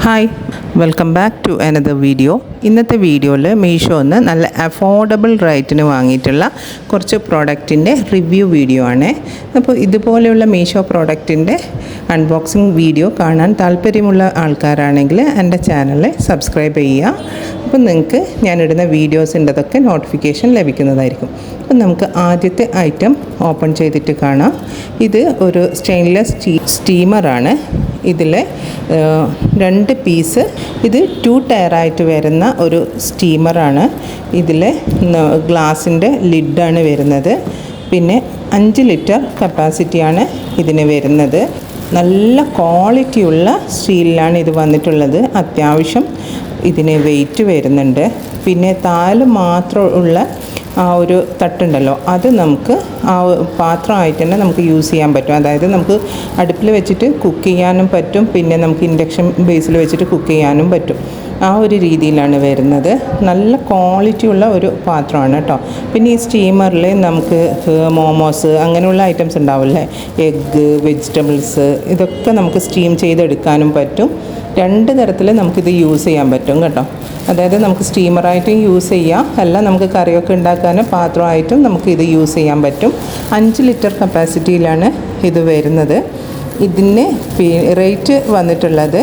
hi welcome back to another video ഇന്നത്തെ വീഡിയോയിൽ മീഷോന്ന് നല്ല അഫോർഡബിൾ റേറ്റിന് വാങ്ങിയിട്ടുള്ള കുറച്ച് പ്രോഡക്റ്റിന്റെ റിവ്യൂ വീഡിയോ ആണ്. അപ്പോൾ ഇതുപോലെയുള്ള മീഷോ പ്രോഡക്റ്റിന്റെ അൺബോക്സിങ് വീഡിയോ കാണാൻ താല്പര്യമുള്ള ആൾക്കാരാണെങ്കിൽ എന്റെ ചാനൽ സബ്സ്ക്രൈബ് ചെയ്യുക. അപ്പോൾ നിങ്ങൾക്ക് ഞാനിടുന്ന വീഡിയോസിന്റെതൊക്കെ നോട്ടിഫിക്കേഷൻ ലഭിക്കുന്നതായിരിക്കും. അപ്പം നമുക്ക് ആദ്യത്തെ ഐറ്റം ഓപ്പൺ ചെയ്തിട്ട് കാണാം. ഇത് ഒരു സ്റ്റെയിൻലെസ് സ്റ്റീ സ്റ്റീമറാണ് ഇതിൽ രണ്ട് പീസ് ഇത് ടു ടയറായിട്ട് വരുന്ന ഒരു സ്റ്റീമറാണ്. ഇതിൽ ഗ്ലാസിന്റെ ലിഡാണ് വരുന്നത്. പിന്നെ അഞ്ച് ലിറ്റർ കപ്പാസിറ്റിയാണ് ഇതിന് വരുന്നത്. നല്ല ക്വാളിറ്റിയുള്ള സ്റ്റീലിലാണ് ഇത് വന്നിട്ടുള്ളത്. അത്യാവശ്യം ഇതിന് വെയിറ്റ് വരുന്നുണ്ട്. പിന്നെ താൽ മാത്രമുള്ള ആ ഒരു തട്ടുണ്ടല്ലോ അത് നമുക്ക് ആ പാത്രമായിട്ട് തന്നെ നമുക്ക് യൂസ് ചെയ്യാൻ പറ്റും. അതായത് നമുക്ക് അടുപ്പിൽ വെച്ചിട്ട് കുക്ക് ചെയ്യാനും പറ്റും. പിന്നെ നമുക്ക് ഇൻഡക്ഷൻ ബേസിൽ വെച്ചിട്ട് കുക്ക് ചെയ്യാനും പറ്റും. ആ ഒരു രീതിയിലാണ് വരുന്നത്. നല്ല ക്വാളിറ്റി ഉള്ള ഒരു പാത്രമാണ് കേട്ടോ പിന്നെ ഈ സ്റ്റീമറിൽ നമുക്ക് മോമോസ് അങ്ങനെയുള്ള ഐറ്റംസ് ഉണ്ടാവില്ലേ എഗ്ഗ് വെജിറ്റബിൾസ് ഇതൊക്കെ നമുക്ക് സ്റ്റീം ചെയ്തെടുക്കാനും പറ്റും. രണ്ട് തരത്തിൽ നമുക്കിത് യൂസ് ചെയ്യാൻ പറ്റും കേട്ടോ. അതായത് നമുക്ക് സ്റ്റീമറായിട്ടും യൂസ് ചെയ്യാം. അല്ല നമുക്ക് കറിയൊക്കെ ഉണ്ടാക്കാനും പാത്രമായിട്ടും നമുക്ക് ഇത് യൂസ് ചെയ്യാൻ പറ്റും. അഞ്ച് ലിറ്റർ കപ്പാസിറ്റിയിലാണ് ഇത് വരുന്നത്. ഇതിന് റേറ്റ് വന്നിട്ടുള്ളത്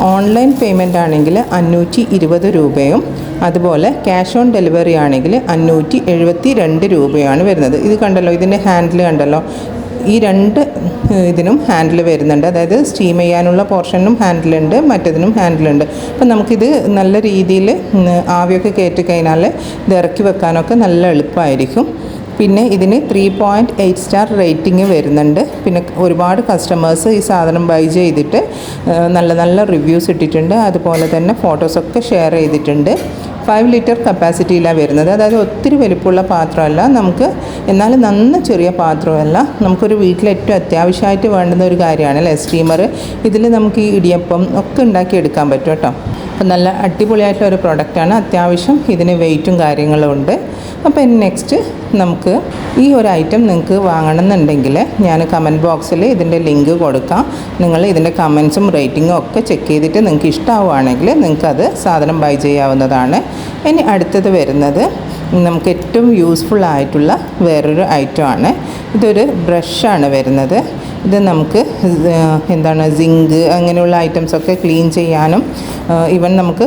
ഓൺലൈൻ പേയ്മെന്റ് ആണെങ്കിൽ അഞ്ഞൂറ്റി ഇരുപത് രൂപയും അതുപോലെ ക്യാഷ് ഓൺ ഡെലിവറി ആണെങ്കിൽ അഞ്ഞൂറ്റി എഴുപത്തി രണ്ട് രൂപയാണ് വരുന്നത്. ഇത് കണ്ടല്ലോ ഇതിന്റെ ഹാൻഡിൽ കണ്ടല്ലോ. ഈ രണ്ട് ഇതിനും ഹാൻഡിൽ വരുന്നുണ്ട്. അതായത് സ്റ്റീം ചെയ്യാനുള്ള പോർഷനും ഹാൻഡിലുണ്ട് മറ്റതിനും ഹാൻഡിലുണ്ട് അപ്പം നമുക്കിത് നല്ല രീതിയിൽ ആവിയൊക്കെ കയറ്റി കഴിഞ്ഞാൽ ഇത് ഇറക്കി വെക്കാനൊക്കെ നല്ല എളുപ്പമായിരിക്കും. പിന്നെ ഇതിന് three point eight star rating വരുന്നുണ്ട്. പിന്നെ ഒരുപാട് കസ്റ്റമേഴ്സ് ഈ സാധനം ബൈ ചെയ്തിട്ട് നല്ല നല്ല റിവ്യൂസ് ഇട്ടിട്ടുണ്ട്. അതുപോലെ തന്നെ ഫോട്ടോസൊക്കെ ഷെയർ ചെയ്തിട്ടുണ്ട്. ഫൈവ് ലിറ്റർ കപ്പാസിറ്റിയിലാണ് വരുന്നത്. അതായത് ഒത്തിരി വലിപ്പമുള്ള പാത്രമല്ല. നമുക്ക് എന്നാലും നന്ന ചെറിയ പാത്രമല്ല. നമുക്കൊരു വീട്ടിൽ ഏറ്റവും അത്യാവശ്യമായിട്ട് വേണ്ടുന്ന ഒരു കാര്യമാണ് അല്ലേ? സ്റ്റീമർ ഇതിൽ നമുക്ക് ഈ ഇടിയപ്പം ഒക്കെ ഉണ്ടാക്കിയെടുക്കാൻ പറ്റും കേട്ടോ. അപ്പം നല്ല അടിപൊളിയായിട്ടുള്ള ഒരു പ്രൊഡക്റ്റാണ് അത്യാവശ്യം ഇതിന് വെയിറ്റും കാര്യങ്ങളും ഉണ്ട്. അപ്പോൾ നെക്സ്റ്റ് നമുക്ക് ഈ ഒരു ഐറ്റം നിങ്ങൾക്ക് വാങ്ങണമെന്നുണ്ടെങ്കിൽ ഞാൻ കമന്റ് ബോക്സിൽ ഇതിന്റെ ലിങ്ക് കൊടുക്കാം. നിങ്ങൾ ഇതിന്റെ കമൻസും റേറ്റിങ്ങും ഒക്കെ ചെക്ക് ചെയ്തിട്ട് നിങ്ങൾക്ക് ഇഷ്ടമാവുകയാണെങ്കിൽ നിങ്ങൾക്കത് സാധനം ബൈ ചെയ്യാവുന്നതാണ്. ഇനി അടുത്തത് വരുന്നത് നമുക്ക് ഏറ്റവും യൂസ്ഫുൾ ആയിട്ടുള്ള വേറൊരു ഐറ്റമാണ് ഇതൊരു ബ്രഷാണ് വരുന്നത്. ഇത് നമുക്ക് എന്താണ് സിങ്ക് അങ്ങനെയുള്ള ഐറ്റംസൊക്കെ ക്ലീൻ ചെയ്യാനും ഈവൻ നമുക്ക്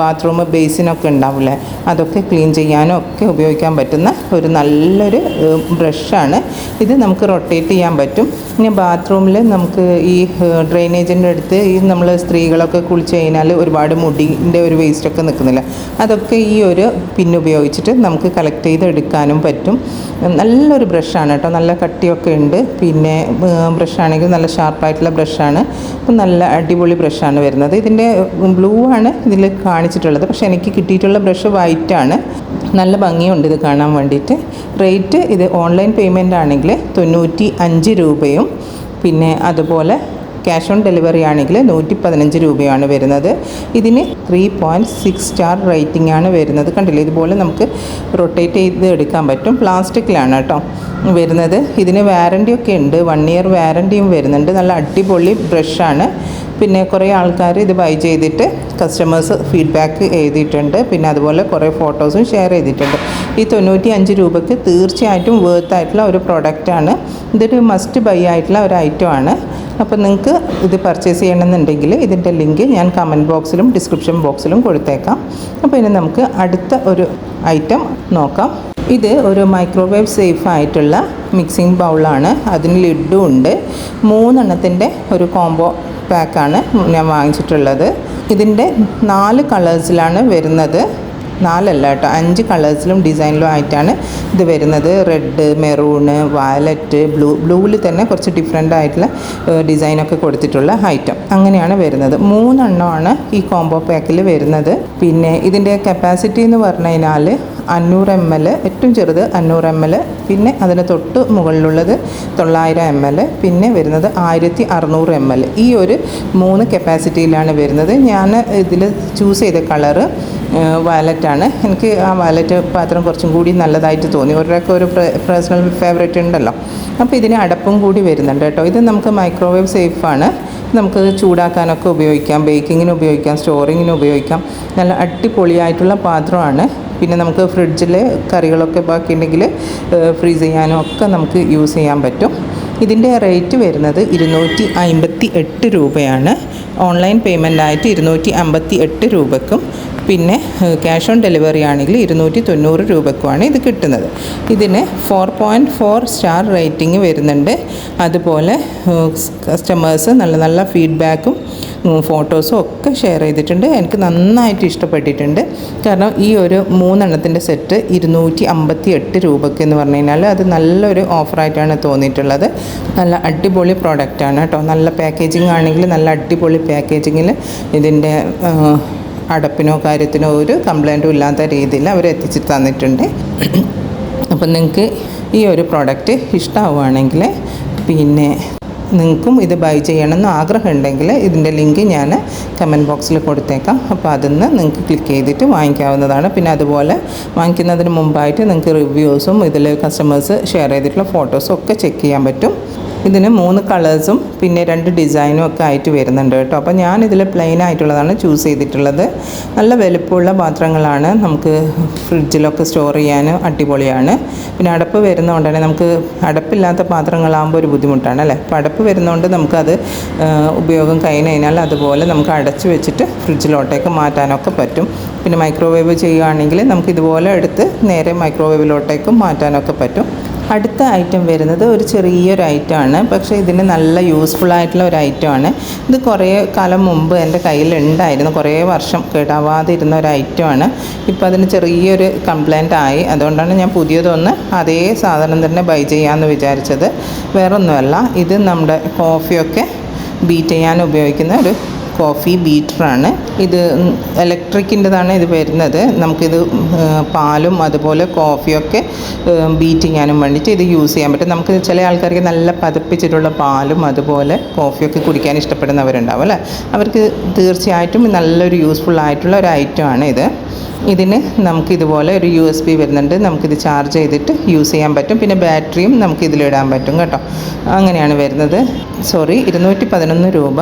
ബാത്റൂം ബേസിനൊക്കെ ഉണ്ടാവില്ലേ അതൊക്കെ ക്ലീൻ ചെയ്യാനും ഒക്കെ ഉപയോഗിക്കാൻ പറ്റുന്ന ഒരു നല്ലൊരു ബ്രഷാണ് ഇത് നമുക്ക് റൊട്ടേറ്റ് ചെയ്യാൻ പറ്റും. പിന്നെ ബാത്റൂമിൽ നമുക്ക് ഈ ഡ്രെയിനേജിന്റെ അടുത്ത് ഈ നമ്മൾ സ്ത്രീകളൊക്കെ കുളിച്ച് കഴിഞ്ഞാൽ ഒരുപാട് മുടിന്റെ ഒരു വേസ്റ്റൊക്കെ നിൽക്കുന്നില്ല. അതൊക്കെ ഈ ഒരു പിന്നുപയോഗിച്ചിട്ട് നമുക്ക് കളക്ട് ചെയ്ത് എടുക്കാനും പറ്റും നല്ലൊരു ബ്രഷാണ് കേട്ടോ. നല്ല കട്ടിയൊക്കെ ഉണ്ട്. പിന്നെ ബ്രഷാണെങ്കിൽ നല്ല ഷാർപ്പായിട്ടുള്ള ബ്രഷാണ്. അപ്പം നല്ല അടിപൊളി ബ്രഷാണ് വരുന്നത്. ഇതിന്റെ ബ്ലൂ ആണ് ഇതിൽ കാണിച്ചിട്ടുള്ളത്. പക്ഷേ എനിക്ക് കിട്ടിയിട്ടുള്ള ബ്രഷ് ആണ് നല്ല ഭംഗിയുണ്ട് ഇത് കാണാൻ വേണ്ടിയിട്ട്. റേറ്റ് ഇത് ഓൺലൈൻ പേയ്മെന്റ് ആണെങ്കിൽ തൊണ്ണൂറ്റി അഞ്ച് രൂപയും. പിന്നെ അതുപോലെ ക്യാഷ് ഓൺ ഡെലിവറി ആണെങ്കിൽ നൂറ്റി പതിനഞ്ച് രൂപയാണ് വരുന്നത്. ഇതിന് three point six star rating ആണ് വരുന്നത്. കണ്ടില്ലേ? ഇതുപോലെ നമുക്ക് റൊട്ടേറ്റ് ചെയ്ത് എടുക്കാൻ പറ്റും. പ്ലാസ്റ്റിക്കിലാണ് കേട്ടോ വരുന്നത്. ഇതിന് വാറന്റി ഒക്കെ ഉണ്ട്. വൺ ഇയർ വാറന്റിയും വരുന്നുണ്ട്. നല്ല അടിപൊളി ബ്രഷാണ് പിന്നെ കുറേ ആൾക്കാർ ഇത് ബൈ ചെയ്തിട്ട് കസ്റ്റമേഴ്സ് ഫീഡ്ബാക്ക് എഴുതിയിട്ടുണ്ട്. പിന്നെ അതുപോലെ കുറേ ഫോട്ടോസും ഷെയർ ചെയ്തിട്ടുണ്ട്. ഈ തൊണ്ണൂറ്റി അഞ്ച് രൂപയ്ക്ക് തീർച്ചയായിട്ടും വേർത്ത് ആയിട്ടുള്ള ഒരു പ്രോഡക്റ്റാണ് ഇതൊരു മസ്റ്റ് ബൈ ആയിട്ടുള്ള ഒരു ഐറ്റമാണ് അപ്പോൾ നിങ്ങൾക്ക് ഇത് പർച്ചേസ് ചെയ്യണമെന്നുണ്ടെങ്കിൽ ഇതിന്റെ ലിങ്ക് ഞാൻ കമന്റ് ബോക്സിലും ഡിസ്ക്രിപ്ഷൻ ബോക്സിലും കൊടുത്തേക്കാം. അപ്പോൾ ഇനി നമുക്ക് അടുത്ത ഒരു ഐറ്റം നോക്കാം. ഇത് ഒരു മൈക്രോവേവ് സേഫ് ആയിട്ടുള്ള മിക്സിംഗ് ബൗളാണ് അതിന് ലിഡും ഉണ്ട്. മൂന്നെണ്ണത്തിന്റെ ഒരു കോംബോ പാക്കാണ് ഞാൻ വാങ്ങിച്ചിട്ടുള്ളത്. ഇതിന്റെ നാല് കളേഴ്സിലാണ് വരുന്നത്. നാലല്ല കേട്ടോ. അഞ്ച് കളേഴ്സിലും ഡിസൈനിലും ആയിട്ടാണ് ഇത് വരുന്നത് റെഡ് മെറൂണ് വയലറ്റ് ബ്ലൂ ബ്ലൂവിൽ തന്നെ കുറച്ച് ഡിഫറെന്റ് ആയിട്ടുള്ള ഡിസൈനൊക്കെ കൊടുത്തിട്ടുള്ള ഐറ്റം അങ്ങനെയാണ് വരുന്നത്. മൂന്നെണ്ണമാണ് ഈ കോംബോ പാക്കിൽ വരുന്നത്. പിന്നെ ഇതിന്റെ കപ്പാസിറ്റി എന്ന് പറഞ്ഞു കഴിഞ്ഞാൽ അഞ്ഞൂറ് എം എൽ ഏറ്റവും ചെറുത് അഞ്ഞൂറ് എം എൽ പിന്നെ അതിന് തൊട്ട് മുകളിലുള്ളത് തൊള്ളായിരം എം എൽ പിന്നെ വരുന്നത് ആയിരത്തി അറുന്നൂറ് എം എൽ ഈ ഒരു മൂന്ന് കപ്പാസിറ്റിയിലാണ് വരുന്നത്. ഞാൻ ഇതിൽ ചൂസ് ചെയ്ത കളറ് വാലറ്റാണ് എനിക്ക് ആ വാലറ്റ് പാത്രം കുറച്ചും കൂടി നല്ലതായിട്ട് തോന്നി. ഒരാൾക്ക് ഒരു പേഴ്സണൽ ഫേവറേറ്റ് ഉണ്ടല്ലോ. അപ്പോൾ ഇതിന് അടപ്പും കൂടി വരുന്നുണ്ട് കേട്ടോ. ഇത് നമുക്ക് മൈക്രോവേവ് സേഫാണ് നമുക്ക് ചൂടാക്കാനൊക്കെ ഉപയോഗിക്കാം. ബേക്കിങ്ങിന് ഉപയോഗിക്കാം. സ്റ്റോറിങ്ങിന് ഉപയോഗിക്കാം. നല്ല അടിപൊളിയായിട്ടുള്ള പാത്രമാണ്. പിന്നെ നമുക്ക് ഫ്രിഡ്ജിൽ കറികളൊക്കെ ബാക്കിയുണ്ടെങ്കിൽ ഫ്രീസ് ചെയ്യാനും ഒക്കെ നമുക്ക് യൂസ് ചെയ്യാൻ പറ്റും. ഇതിന്റെ റേറ്റ് വരുന്നത് ഇരുന്നൂറ്റി അമ്പത്തി എട്ട് രൂപയാണ്. ഓൺലൈൻ പേയ്മെന്റ് ആയിട്ട് ഇരുന്നൂറ്റി അമ്പത്തി എട്ട് രൂപക്കും പിന്നെ ക്യാഷ് ഓൺ ഡെലിവറി ആണെങ്കിൽ ഇരുന്നൂറ്റി തൊണ്ണൂറ് രൂപക്കുമാണ് ഇത് കിട്ടുന്നത്. ഇതിന് four point four star rating വരുന്നുണ്ട്. അതുപോലെ കസ്റ്റമേഴ്സ് നല്ല നല്ല ഫീഡ്ബാക്കും ഫോട്ടോസും ഒക്കെ ഷെയർ ചെയ്തിട്ടുണ്ട്. എനിക്ക് നന്നായിട്ട് ഇഷ്ടപ്പെട്ടിട്ടുണ്ട്. കാരണം ഈ ഒരു മൂന്നെണ്ണത്തിന്റെ സെറ്റ് ഇരുന്നൂറ്റി അമ്പത്തി എട്ട് രൂപയ്ക്ക് എന്ന് പറഞ്ഞു കഴിഞ്ഞാൽ അത് നല്ലൊരു ഓഫറായിട്ടാണ് തോന്നിയിട്ടുള്ളത്. നല്ല അടിപൊളി പ്രോഡക്റ്റാണ് കേട്ടോ. നല്ല പാക്കേജിങ് ആണെങ്കിൽ നല്ല അടിപൊളി പാക്കേജിങ്ങിൽ ഇതിന്റെ അടപ്പിനോ കാര്യത്തിനോ ഒരു കംപ്ലൈന്റും ഇല്ലാത്ത രീതിയിൽ അവർ എത്തിച്ച് തന്നിട്ടുണ്ട്. അപ്പം നിങ്ങൾക്ക് ഈ ഒരു പ്രോഡക്റ്റ് ഇഷ്ടമാവുകയാണെങ്കിൽ പിന്നെ നിങ്ങൾക്കും ഇത് ബൈ ചെയ്യണമെന്ന് ആഗ്രഹം ഉണ്ടെങ്കിൽ ഇതിന്റെ ലിങ്ക് ഞാൻ കമന്റ് ബോക്സിൽ കൊടുത്തേക്കാം. അപ്പോൾ അതിന്ന് നിങ്ങൾക്ക് ക്ലിക്ക് ചെയ്തിട്ട് വാങ്ങിക്കാവുന്നതാണ്. പിന്നെ അതുപോലെ വാങ്ങിക്കുന്നതിന് മുമ്പായിട്ട് നിങ്ങൾക്ക് റിവ്യൂസും ഇതിൽ കസ്റ്റമേഴ്സ് ഷെയർ ചെയ്തിട്ടുള്ള ഫോട്ടോസും ഒക്കെ ചെക്ക് ചെയ്യാൻ പറ്റും. ഇതിന് മൂന്ന് കളേഴ്സും പിന്നെ രണ്ട് ഡിസൈനും ഒക്കെ ആയിട്ട് വരുന്നുണ്ട് കേട്ടോ. അപ്പോൾ ഞാനിതിൽ പ്ലെയിൻ ആയിട്ടുള്ളതാണ് ചൂസ് ചെയ്തിട്ടുള്ളത്. നല്ല വലുപ്പമുള്ള പാത്രങ്ങളാണ് നമുക്ക് ഫ്രിഡ്ജിലൊക്കെ സ്റ്റോർ ചെയ്യാൻ അടിപൊളിയാണ്. പിന്നെ അടപ്പ് വരുന്നതുകൊണ്ട് തന്നെ നമുക്ക് അടപ്പില്ലാത്ത പാത്രങ്ങളാകുമ്പോൾ ഒരു ബുദ്ധിമുട്ടാണ് അല്ലേ? അപ്പോൾ അടപ്പ് വരുന്നതുകൊണ്ട് നമുക്കത് ഉപയോഗം കഴിഞ്ഞ് കഴിഞ്ഞാൽ അതുപോലെ നമുക്ക് അടച്ച് വെച്ചിട്ട് ഫ്രിഡ്ജിലോട്ടേക്ക് മാറ്റാനൊക്കെ പറ്റും. പിന്നെ മൈക്രോവേവ് ചെയ്യുകയാണെങ്കിൽ നമുക്ക് ഇതുപോലെ എടുത്ത് നേരെ മൈക്രോവേവിലോട്ടേക്കും മാറ്റാനൊക്കെ പറ്റും. അടുത്ത ഐറ്റം വരുന്നത് ഒരു ചെറിയൊരു ഐറ്റമാണ് പക്ഷേ ഇതിന് നല്ല യൂസ്ഫുൾ ആയിട്ടുള്ള ഒരു ഐറ്റമാണ് ഇത് കുറേ കാലം മുമ്പ് എന്റെ കയ്യിലുണ്ടായിരുന്നു കുറേ വർഷം കേടാവാതെ ഇരുന്ന ഒരു ഐറ്റമാണ് ഇപ്പോൾ അതിന് ചെറിയൊരു കംപ്ലൈന്റ് ആയി. അതുകൊണ്ടാണ് ഞാൻ പുതിയതൊന്ന് അതേ സാധനം തന്നെ ബൈ ചെയ്യാമെന്ന് വിചാരിച്ചത്. വേറൊന്നുമല്ല ഇത് നമ്മുടെ കോഫിയൊക്കെ ബീറ്റ് ചെയ്യാൻ ഉപയോഗിക്കുന്ന ഒരു കോഫി ബീറ്ററാണ്. ഇത് ഇലക്ട്രിക്കിന്റെതാണ് ഇത് വരുന്നത്. നമുക്കിത് പാലും അതുപോലെ കോഫിയൊക്കെ ബീറ്റ് ചെയ്യാനും വേണ്ടിയിട്ട് ഇത് യൂസ് ചെയ്യാൻ പറ്റും. നമുക്ക് ചില ആൾക്കാർക്ക് നല്ല പതപ്പിച്ചിട്ടുള്ള പാലും അതുപോലെ കോഫിയൊക്കെ കുടിക്കാൻ ഇഷ്ടപ്പെടുന്നവരുണ്ടാവും അല്ലേ? അവർക്ക് തീർച്ചയായിട്ടും നല്ലൊരു യൂസ്ഫുൾ ആയിട്ടുള്ള ഒരു ഐറ്റം ആണ് ഇത്. ഇതിന് നമുക്ക് ഇതുപോലെ ഒരു യു എസ് ബി വരുന്നുണ്ട്. നമുക്കിത് ചാർജ് ചെയ്തിട്ട് യൂസ് ചെയ്യാൻ പറ്റും. പിന്നെ ബാറ്ററിയും നമുക്ക് ഇതിലിടാൻ പറ്റും കേട്ടോ. അങ്ങനെയാണ് വരുന്നത്. സോറി ഇരുന്നൂറ്റി പതിനൊന്ന് രൂപ.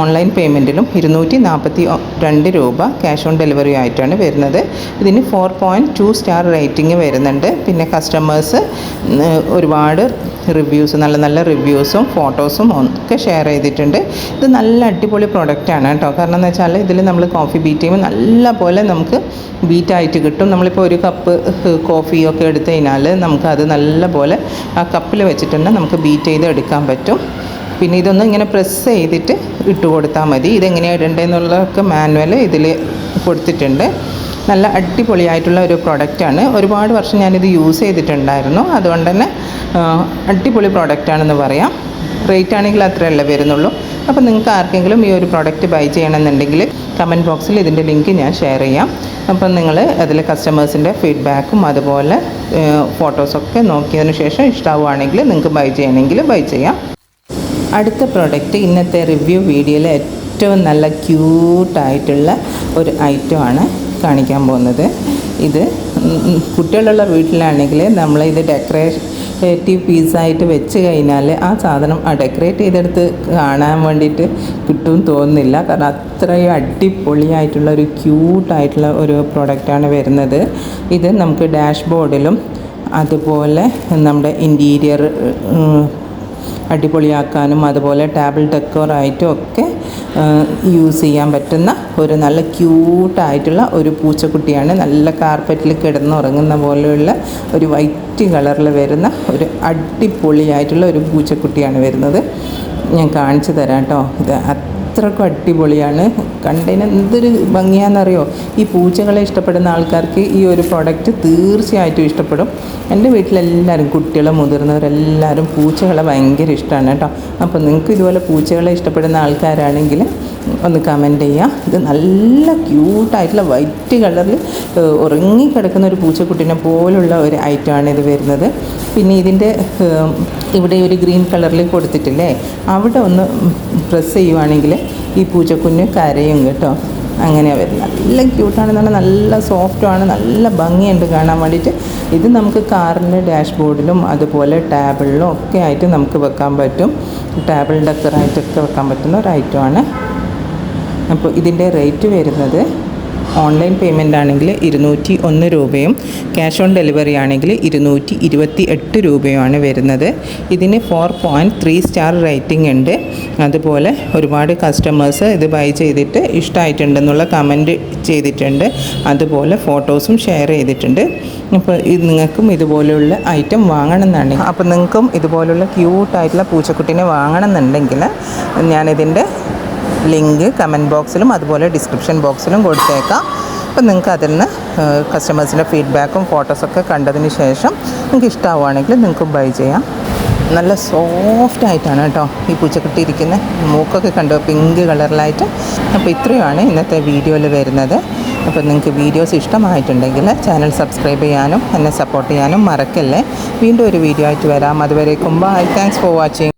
ഓൺലൈൻ പേയ്മെന്റിലും ഇരുന്നൂറ്റി നാൽപ്പത്തി രണ്ട് രൂപ ക്യാഷ് ഓൺ ഡെലിവറി ആയിട്ടാണ് വരുന്നത്. ഇതിന് four point two star rating വരുന്നുണ്ട്. പിന്നെ കസ്റ്റമേഴ്സ് ഒരുപാട് റിവ്യൂസ് നല്ല നല്ല റിവ്യൂസും ഫോട്ടോസും ഒക്കെ ഷെയർ ചെയ്തിട്ടുണ്ട്. ഇത് നല്ല അടിപൊളി പ്രൊഡക്റ്റാണ് കേട്ടോ. കാരണം എന്ന് വെച്ചാൽ ഇതിൽ നമ്മൾ കോഫി ബീറ്റ് ചെയ്യുമ്പോൾ നല്ല പോലെ നമുക്ക് ബീറ്റായിട്ട് കിട്ടും. നമ്മളിപ്പോൾ ഒരു കപ്പ് കോഫിയൊക്കെ എടുത്തു കഴിഞ്ഞാൽ നമുക്കത് നല്ല പോലെ ആ കപ്പിൽ വെച്ചിട്ട് നമുക്ക് ബീറ്റ് ചെയ്ത് എടുക്കാൻ പറ്റും. പിന്നെ ഇതൊന്ന് ഇങ്ങനെ പ്രസ് ചെയ്തിട്ട് ഇട്ട് കൊടുത്താൽ മതി. ഇതെങ്ങനെയാണ് ഇടേണ്ടതെന്നുള്ളതൊക്കെ മാനുവൽ ഇതിൽ കൊടുത്തിട്ടുണ്ട്. നല്ല അടിപൊളിയായിട്ടുള്ള ഒരു പ്രൊഡക്റ്റാണ് ഒരുപാട് വർഷം ഞാനിത് യൂസ് ചെയ്തിട്ടുണ്ടായിരുന്നു. അതുകൊണ്ട് തന്നെ അടിപൊളി പ്രൊഡക്റ്റാണെന്ന് പറയാം. റേറ്റ് ആണെങ്കിൽ അത്രയല്ല വരുന്നുള്ളൂ. അപ്പോൾ നിങ്ങൾക്ക് ആർക്കെങ്കിലും ഈ ഒരു പ്രോഡക്റ്റ് ബൈ ചെയ്യണമെന്നുണ്ടെങ്കിൽ കമന്റ് ബോക്സിൽ ഇതിന്റെ ലിങ്ക് ഞാൻ ഷെയർ ചെയ്യാം. അപ്പം നിങ്ങൾ അതിൽ കസ്റ്റമേഴ്സിന്റെ ഫീഡ്ബാക്കും അതുപോലെ ഫോട്ടോസൊക്കെ നോക്കിയതിന് ശേഷം ഇഷ്ടമാവുകയാണെങ്കിൽ നിങ്ങൾക്ക് ബൈ ചെയ്യണമെങ്കിൽ ബൈ ചെയ്യാം. അടുത്ത പ്രോഡക്റ്റ് ഇന്നത്തെ റിവ്യൂ വീഡിയോയിൽ ഏറ്റവും നല്ല ക്യൂട്ടായിട്ടുള്ള ഒരു ഐറ്റമാണ് കാണിക്കാൻ പോകുന്നത്. ഇത് കുട്ടികളുള്ള വീട്ടിലാണെങ്കിൽ നമ്മൾ ഇത് ഡെക്കറേറ്റീവ് പീസായിട്ട് വെച്ച് കഴിഞ്ഞാൽ ആ സാധനം ആ ഡെക്കറേറ്റ് ചെയ്തെടുത്ത് കാണാൻ വേണ്ടിയിട്ട് കിട്ടും തോന്നുന്നില്ല. കാരണം അത്രയും അടിപൊളിയായിട്ടുള്ള ഒരു ക്യൂട്ടായിട്ടുള്ള ഒരു പ്രോഡക്റ്റാണ് വരുന്നത്. ഇത് നമുക്ക് ഡാഷ് ബോർഡിലും അതുപോലെ നമ്മുടെ ഇന്റീരിയർ അടിപൊളിയാക്കാനും അതുപോലെ ടേബിൾ ഡെക്കോറായിട്ടും ഒക്കെ യൂസ് ചെയ്യാൻ പറ്റുന്ന ഒരു നല്ല ക്യൂട്ടായിട്ടുള്ള ഒരു പൂച്ചക്കുട്ടിയാണ്. നല്ല കാർപ്പറ്റിൽ കിടന്നുറങ്ങുന്ന പോലെയുള്ള ഒരു വൈറ്റ് കളറിൽ വരുന്ന ഒരു അടിപൊളിയായിട്ടുള്ള ഒരു പൂച്ചക്കുട്ടിയാണ് വരുന്നത്. ഞാൻ കാണിച്ചു തരാം കേട്ടോ ഇത് അത്രക്കും അടിപൊളിയാണ്. കണ്ടതിന് എന്തൊരു ഭംഗിയാണെന്നറിയോ ഈ പൂച്ചകളെ ഇഷ്ടപ്പെടുന്ന ആൾക്കാർക്ക് ഈ ഒരു പ്രോഡക്റ്റ് തീർച്ചയായിട്ടും ഇഷ്ടപ്പെടും. എന്റെ വീട്ടിലെല്ലാവരും കുട്ടികളും മുതിർന്നവരെല്ലാവരും പൂച്ചകളെ ഭയങ്കര ഇഷ്ടമാണ് കേട്ടോ. അപ്പോൾ നിങ്ങൾക്ക് ഇതുപോലെ പൂച്ചകളെ ഇഷ്ടപ്പെടുന്ന ആൾക്കാരാണെങ്കിൽ ഒന്ന് കമന്റ് ചെയ്യുക ഇത് നല്ല ക്യൂട്ടായിട്ടുള്ള വൈറ്റ് കളറിൽ ഉറങ്ങിക്കിടക്കുന്ന ഒരു പൂച്ചക്കുട്ടീനെ പോലുള്ള ഒരു ഐറ്റമാണ് ഇത് വരുന്നത്. പിന്നെ ഇതിന്റെ ഇവിടെ ഒരു ഗ്രീൻ കളറിൽ കൊടുത്തിട്ടില്ലേ? അവിടെ ഒന്ന് പ്രസ് ചെയ്യുവാണെങ്കിൽ ഈ പൂച്ചക്കുഞ്ഞ് കരയും കേട്ടോ. അങ്ങനെയാണ് വരുന്നത്. നല്ല ക്യൂട്ടാണെന്ന് പറഞ്ഞാൽ നല്ല സോഫ്റ്റുമാണ് നല്ല ഭംഗിയുണ്ട് കാണാൻ വേണ്ടിയിട്ട്. ഇത് നമുക്ക് കാറിന്റെ ഡാഷ്ബോർഡിലും അതുപോലെ ടാബിളിലും ഒക്കെ ആയിട്ട് നമുക്ക് വെക്കാൻ പറ്റും. ടേബിൾ ഡെക്കറായിട്ടൊക്കെ വെക്കാൻ പറ്റുന്ന ഒരു ഐറ്റമാണ് അപ്പോൾ ഇതിന്റെ റേറ്റ് വരുന്നത് ഓൺലൈൻ പേയ്മെന്റ് ആണെങ്കിൽ ഇരുന്നൂറ്റി ഒന്ന് രൂപയും ക്യാഷ് ഓൺ ഡെലിവറി ആണെങ്കിൽ ഇരുന്നൂറ്റി ഇരുപത്തി എട്ട് രൂപയുമാണ് വരുന്നത്. ഇതിന് four point three star rating ഉണ്ട്. അതുപോലെ ഒരുപാട് കസ്റ്റമേഴ്സ് ഇത് ബൈ ചെയ്തിട്ട് ഇഷ്ടമായിട്ടുണ്ടെന്നുള്ള കമന്റ് ചെയ്തിട്ടുണ്ട്. അതുപോലെ ഫോട്ടോസും ഷെയർ ചെയ്തിട്ടുണ്ട്. അപ്പോൾ നിങ്ങൾക്കും ഇതുപോലെയുള്ള ഐറ്റം വാങ്ങണം എന്നുണ്ടെങ്കിൽ അപ്പോൾ നിങ്ങൾക്കും ഇതുപോലുള്ള ക്യൂട്ടായിട്ടുള്ള പൂച്ചക്കുട്ടീനെ വാങ്ങണമെന്നുണ്ടെങ്കിൽ ഞാനിതിന്റെ ലിങ്ക് കമന്റ് ബോക്സിലും അതുപോലെ ഡിസ്ക്രിപ്ഷൻ ബോക്സിലും കൊടുത്തേക്കാം. അപ്പം നിങ്ങൾക്ക് അതിൽ നിന്ന് കസ്റ്റമേഴ്സിന്റെ ഫീഡ്ബാക്കും ഫോട്ടോസൊക്കെ കണ്ടതിന് ശേഷം നിങ്ങൾക്ക് ഇഷ്ടമാവുകയാണെങ്കിൽ നിങ്ങൾക്ക് ബൈ ചെയ്യാം. നല്ല സോഫ്റ്റ് ആയിട്ടാണ് കേട്ടോ ഈ പൂച്ചക്കുട്ടി ഇരിക്കുന്നത് മൂക്കൊക്കെ കണ്ടോ പിങ്ക് കളറിലായിട്ട്. അപ്പോൾ ഇത്രയുമാണ് ഇന്നത്തെ വീഡിയോയിൽ വരുന്നത്. അപ്പോൾ നിങ്ങൾക്ക് വീഡിയോസ് ഇഷ്ടമായിട്ടുണ്ടെങ്കിൽ ചാനൽ സബ്സ്ക്രൈബ് ചെയ്യാനും എന്നെ സപ്പോർട്ട് ചെയ്യാനും മറക്കല്ലേ. വീണ്ടും ഒരു വീഡിയോ ആയിട്ട് വരാം. അതുവരേക്കും ബൈ. Thanks for watching